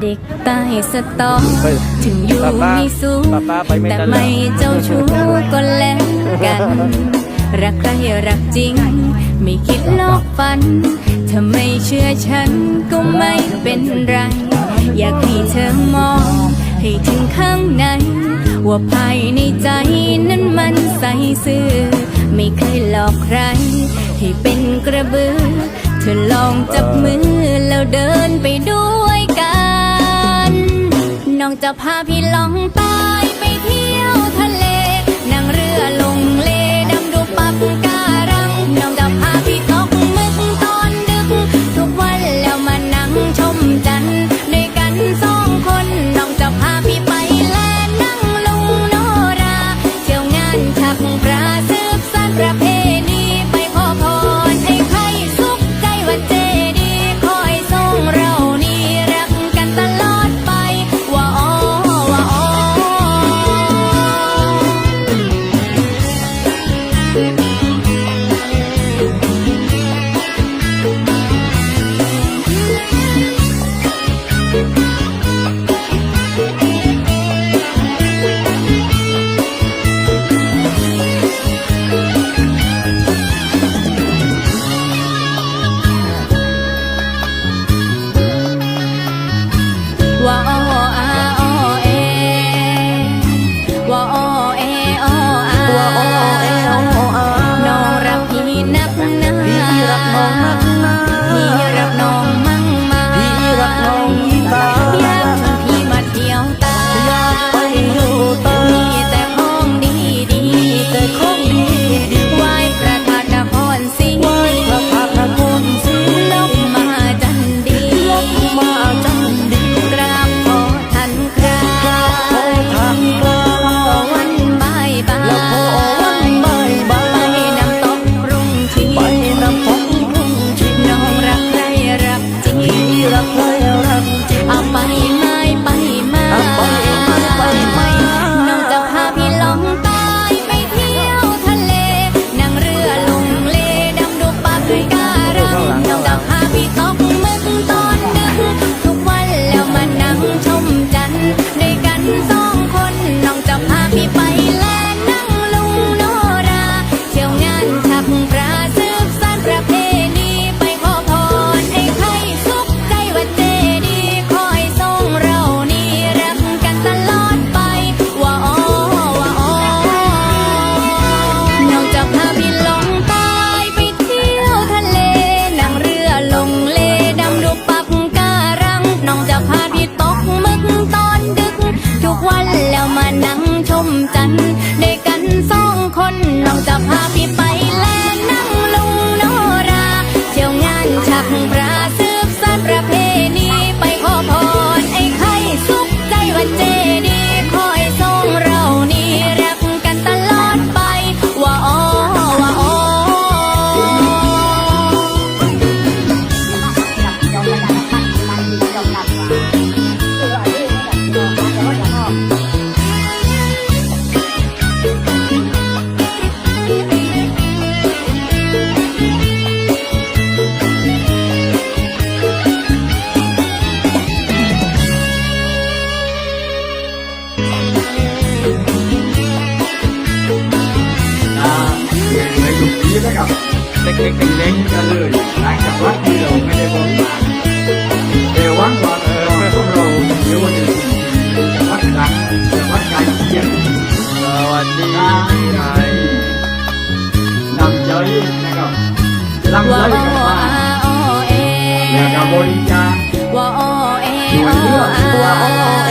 เด็กตาเฮากใต้สตอถึงอยู่ไม่สูงแต่ไม่เจ้าชู้ก็แล้วกัน รักใครรักจริง ไม่คิดลอกฟันถ้าไม่เชื่อฉันก็ไม่เป็นไร อยากให้เธอมอง ให้ถึงข้างใน ว่าภายในใจนั้นมันใสซื่อ ไม่เคยหลอกใคร ให้เป็นกระบือ เธอลองจับมือแล้วเดินไปด้วยกัน น้องจะพาพี่ลอง Thank. แต่เก่งเล็กก็เลยหลังจากวัดที่เราไม่ได้บนบานเดี๋ยววัดก่อนเออพวกเราเดี๋ยววันหนึ่งจะวัดกันจะวัดกันเที่ยงสวัสดีไทยลำเจยนะครับลำเจยกับว่าแล้วก็บริจาคว่าโอเอโออา